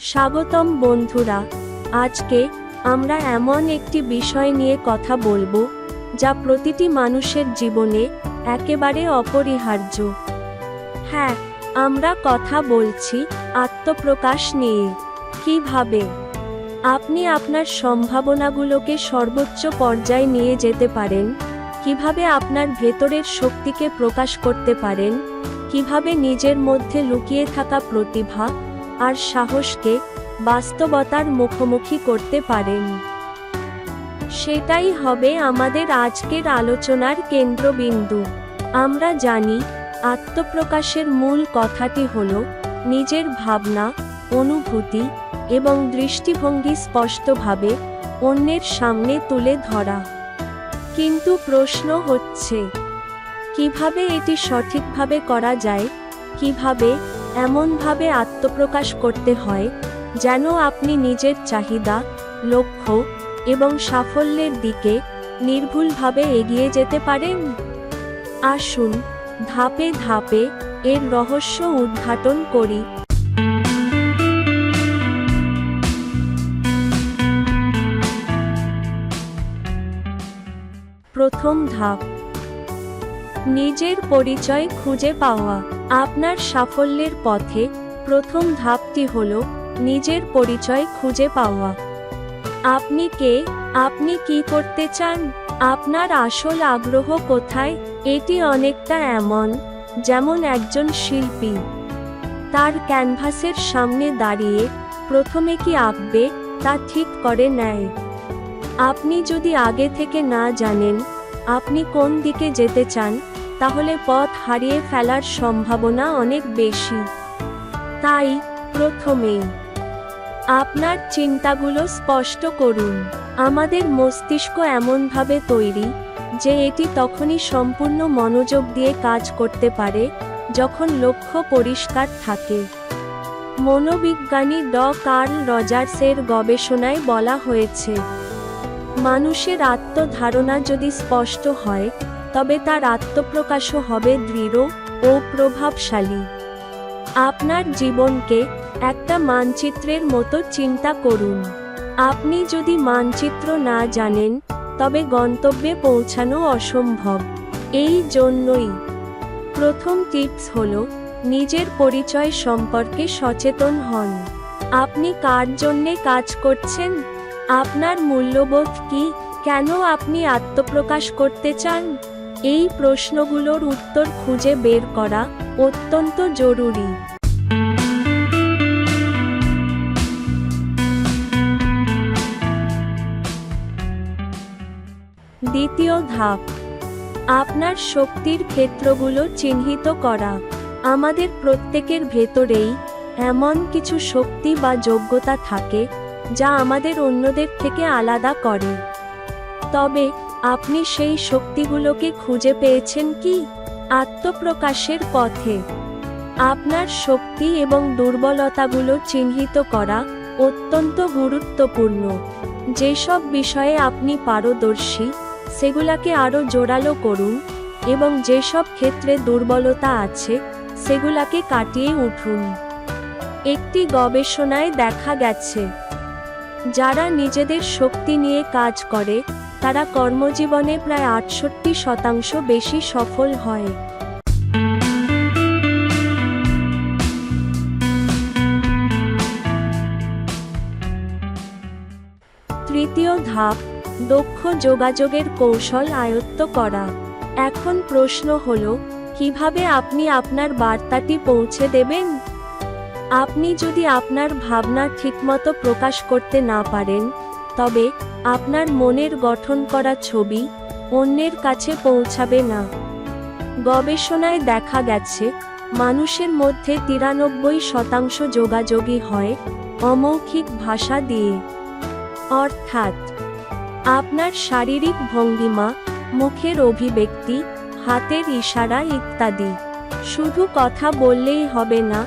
স্বাগতম বন্ধুরা, আজকে আমরা এমন একটি বিষয় নিয়ে কথা বলব, যা প্রতিটি মানুষের জীবনে একেবারে অপরিহার্য। হ্যাঁ আমরা কথা বলছি আত্মপ্রকাশ নিয়ে। কীভাবে? আপনি আপনার সম্ভাবনাগুলোকে সর্বোচ্চ পর্যায়ে নিয়ে যেতে পারেন। কীভাবে আপনার ভেতরের শক্তিকে প্রকাশ করতে পারেন? কীভাবে নিজের মধ্যে লুকিয়ে থাকা প্রতিভা আর সাহসকে বাস্তবতার মুখোমুখি করতে পারেন। সেটাই হবে আমাদের আজকের আলোচনার কেন্দ্রবিন্দু। আমরা জানি, আত্মপ্রকাশের মূল কথাটি হল নিজের ভাবনা, অনুভূতি এবং দৃষ্টিভঙ্গি স্পষ্টভাবে অন্যের সামনে তুলে ধরা। কিন্তু প্রশ্ন হচ্ছে কীভাবে এটি সঠিকভাবে করা যায়? কীভাবে এমনভাবে আত্মপ্রকাশ করতে হয় যেন আপনি নিজের চাহিদা, লক্ষ্য এবং সাফল্যের দিকে নির্ভুলভাবে এগিয়ে যেতে পারেন? আসুন ধাপে ধাপে এর রহস্য উদ্ঘাটন করি। প্রথম ধাপ নিজের পরিচয় খুঁজে পাওয়া। আপনার সাফল্যের পথে প্রথম ধাপটি হল নিজের পরিচয় খুঁজে পাওয়া। আপনি কে? আপনি কি করতে চান? আপনার আসল আগ্রহ কোথায়? এটি অনেকটা এমন, যেমন একজন শিল্পী। তার ক্যানভাসের সামনে দাঁড়িয়ে প্রথমে কি আঁকবে, তা ঠিক করে নেয়। আপনি যদি আগে থেকে না জানেন, আপনি কোন দিকে যেতে চান তাহলে পথ হারিয়ে ফেলার সম্ভাবনা অনেক বেশি। তাই প্রথমেই আপনার চিন্তাগুলো স্পষ্ট করুন। আমাদের মস্তিষ্ক এমনভাবে তৈরি যে এটি তখনই সম্পূর্ণ মনোযোগ দিয়ে কাজ করতে পারে যখন লক্ষ্য পরিষ্কার থাকে। মনোবিজ্ঞানী ড. কার্ল রজার্সের গবেষণায় বলা হয়েছে, মানুষের আত্মধারণা যদি স্পষ্ট হয় তবে তার আত্মপ্রকাশও হবে দৃঢ় ও প্রভাবশালী। আপনার জীবনকে একটা মানচিত্রের মতো চিন্তা করুন। আপনি যদি মানচিত্র না জানেন, তবে গন্তব্যে পৌঁছানো অসম্ভব। এই জন্যই। প্রথম টিপস হল, নিজের পরিচয় সম্পর্কে সচেতন হন। আপনি কার জন্যে কাজ করছেন? আপনার মূল্যবোধ কি? কেন আপনি আত্মপ্রকাশ করতে চান? এই প্রশ্নগুলোর উত্তর খুঁজে বের করা অত্যন্ত জরুরি। দ্বিতীয় ধাপ, আপনার শক্তির ক্ষেত্রগুলো চিহ্নিত করা। আমাদের প্রত্যেকের ভেতরেই এমন কিছু শক্তি বা যোগ্যতা থাকে, যা আমাদের অন্যদের থেকে আলাদা করে। তবে আপনি সেই শক্তিগুলোকে খুঁজে পেয়েছেন কি? আত্মপ্রকাশের পথে। আপনার শক্তি এবং দুর্বলতাগুলো চিহ্নিত করা অত্যন্ত গুরুত্বপূর্ণ। যেসব বিষয়ে আপনি পারদর্শী, সেগুলাকে আরও জোরালো করুন এবং যেসব ক্ষেত্রে দুর্বলতা আছে, সেগুলাকে কাটিয়ে উঠুন। একটি গবেষণায় দেখা গেছে, যারা নিজেদের শক্তি নিয়ে কাজ করে তারা কর্মজীবনে প্রায় আটষট্টি শতাংশ বেশি সফল হয়। তৃতীয় ধাপ, দক্ষ যোগাযোগের কৌশল আয়ত্ত করা। এখন প্রশ্ন হল, কীভাবে আপনি আপনার বার্তাটি পৌঁছে দেবেন? আপনি যদি আপনার ভাবনা ঠিকমতো প্রকাশ করতে না পারেন, তবে আপনার মনের গঠন করা ছবি অন্যের কাছে পৌঁছাবে না। গবেষণায় দেখা গেছে, মানুষের মধ্যে তিরানব্বই শতাংশ যোগাযোগই হয় অমৌখিক ভাষা দিয়ে। অর্থাৎ, আপনার শারীরিক ভঙ্গিমা, মুখের অভিব্যক্তি, হাতের ইশারা ইত্যাদি। শুধু কথা বললেই হবে না,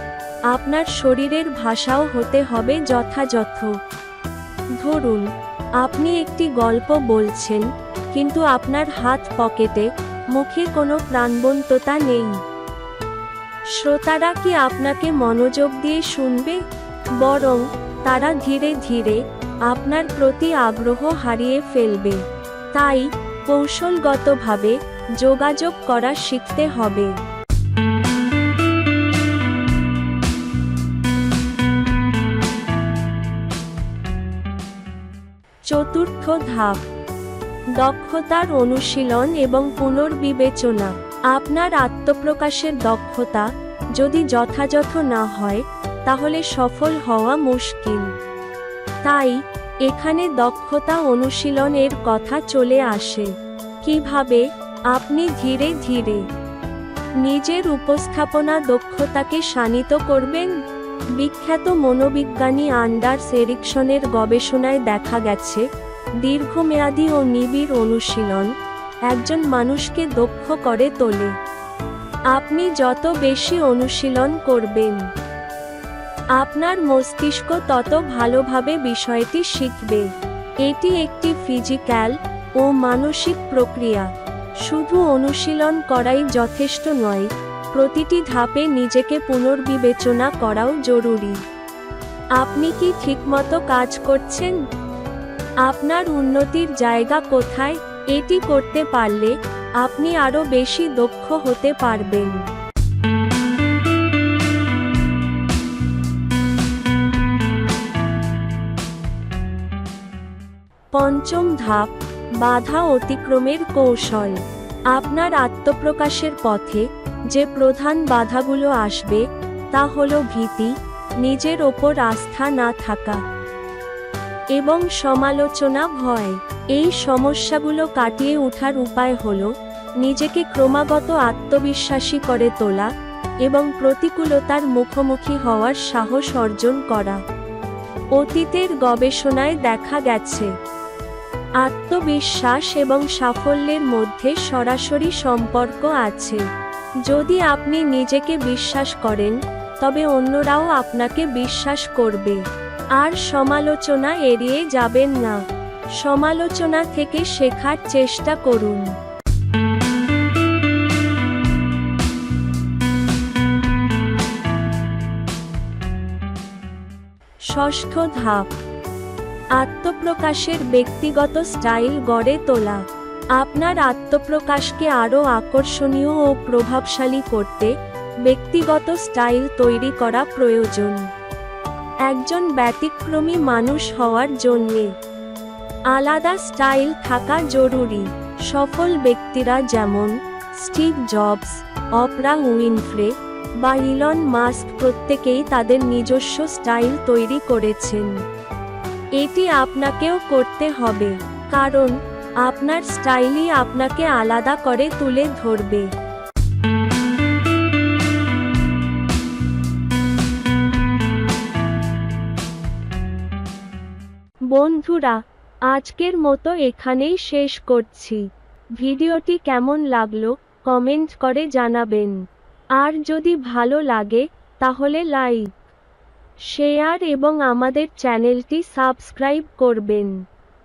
আপনার শরীরের ভাষাও হতে হবে যথাযথ। ধরুন আপনি একটি গল্প বলছেন, কিন্তু আপনার হাত পকেটে, মুখে কোনো প্রাণবন্ততা নেই। শ্রোতারা কি আপনাকে মনোযোগ দিয়ে শুনবে? বরং, তারা ধীরে ধীরে, আপনার প্রতি আগ্রহ হারিয়ে ফেলবে। তাই, কৌশলগতভাবে যোগাযোগ করা শিখতে হবে। চতুর্থ ধাপ। দক্ষতার অনুশীলন এবং পুনর্বিবেচনা। আপনার আত্মপ্রকাশের দক্ষতা যদি যথাযথ না হয়, তাহলে সফল হওয়া মুশকিল। তাই, এখানে দক্ষতা অনুশীলনের কথা চলে আসে। কীভাবে? আপনি ধীরে ধীরে নিজের উপস্থাপনা দক্ষতাকে শানিত করবেন। বিখ্যাত মনোবিজ্ঞানী আন্ডার্স এরিকসনের গবেষণায় দেখা গেছে, দীর্ঘমেয়াদী ও নিবিড় অনুশীলন একজন মানুষকে দক্ষ করে তোলে। আপনি যত বেশি অনুশীলন করবেন, আপনার মস্তিষ্ক তত ভালোভাবে বিষয়টি শিখবে। এটি একটি ফিজিক্যাল ও মানসিক প্রক্রিয়া, শুধু অনুশীলন করাই যথেষ্ট নয় প্রতিটি ধাপে নিজেকে পুনর্বিবেচনা করাও জরুরি। আপনি কি ঠিকমতো কাজ করছেন? আপনার উন্নতির জায়গা কোথায়? এটি করতে পারলে আপনি আরও বেশি দক্ষ হতে পারবেন। পঞ্চম ধাপ, বাধা অতিক্রমের কৌশল। আপনার আত্মপ্রকাশের পথে যে প্রধান বাধাগুলো আসবে, তা হল ভীতি, নিজের ওপর আস্থা না থাকা এবং সমালোচনা ভয়। এই সমস্যাগুলো কাটিয়ে ওঠার উপায় হল নিজেকে ক্রমাগত আত্মবিশ্বাসী করে তোলা এবং প্রতিকূলতার মুখোমুখি হওয়ার সাহস অর্জন করা। অতীতের গবেষণায় দেখা গেছে, আত্মবিশ্বাস এবং সাফল্যের মধ্যে সরাসরি সম্পর্ক আছে। যদি আপনি নিজেকে বিশ্বাস করেন, তবে অন্যরাও আপনাকে বিশ্বাস করবে। আর সমালোচনা এড়িয়ে যাবেন না। সমালোচনা থেকে শেখার চেষ্টা করুন। ষষ্ঠ ধাপ। আত্মপ্রকাশের ব্যক্তিগত স্টাইল গড়ে তোলা। আপনার আত্মপ্রকাশকে আরও আকর্ষণীয় ও প্রভাবশালী করতে ব্যক্তিগত স্টাইল তৈরি করা প্রয়োজন। একজন ব্যতিক্রমী মানুষ হওয়ার জন্যে আলাদা স্টাইল থাকা জরুরি। সফল ব্যক্তিরা যেমন স্টিভ জবস, অপরা উইনফ্রে বা ইলন মাস্ক প্রত্যেকেই তাদের নিজস্ব স্টাইল তৈরি করেছেন। এটি আপনাকেও করতে হবে, কারণ আপনার স্টাইলই আপনাকে আলাদা করে তুলে ধরবে। বন্ধুরা, আজকের মতো এখানেই শেষ করছি। ভিডিওটি কেমন লাগল, কমেন্ট করে জানাবেন। আর যদি ভালো লাগে, তাহলে লাইক, শেয়ার এবং আমাদের চ্যানেলটি সাবস্ক্রাইব করবেন।